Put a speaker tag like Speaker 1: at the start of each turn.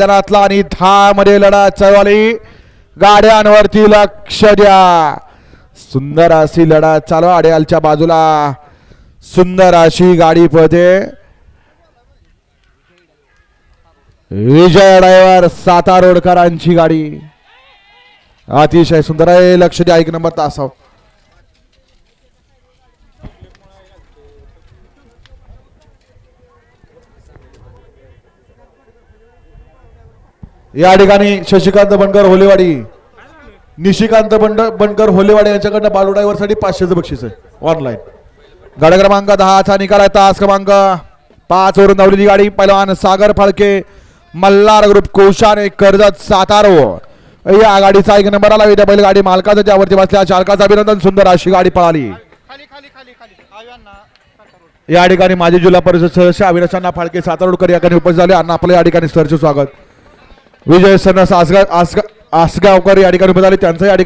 Speaker 1: मैदानातला आणि दहा मध्ये लढा चालवाली गाड्यांवरती लक्ष द्या. सुंदर अशी लढा चालवा अड्यालच्या बाजूला. सुंदर अशी गाडी पळते. विजय ड्रायव्हर सातारोडकरांची गाडी. अतिशय सुंदर आहे. लक्ष द्या. एक नंबर तासाव या ठिकाणी शशिकांत बनकर होलेवाडी निशिकांत बंड बनकर होलेवाडी यांच्याकडनं बालू ड्रायव्हरसाठी पाचशेचं बक्षीस आहे ऑनलाईन गाड्या क्रमांक दहाचा निकाल आहे तास क्रमांक पाच वरून धावलेली गाडी पहिलवान सागर फाळके मल्हार ग्रुप कोशाने कर्जत सातारो. या गाडीचा एक नंबर आला त्या बैल गाडी मालकाचा त्यावरती बसल्या चालकाचं अभिनंदन सुंदर अशी गाडी पळाली. या ठिकाणी माजी जिल्हा परिषद सदस्य अविनाश अण्णा फाळके सातारोडकर या ठिकाणी उपस्थित झाले. अण्णा आपल्या या ठिकाणी सरचे स्वागत. विजय सन्नास आसगा आसगा आसगावकर या ठिकाणी उपस्थित झाले. त्यांचं या ठिकाणी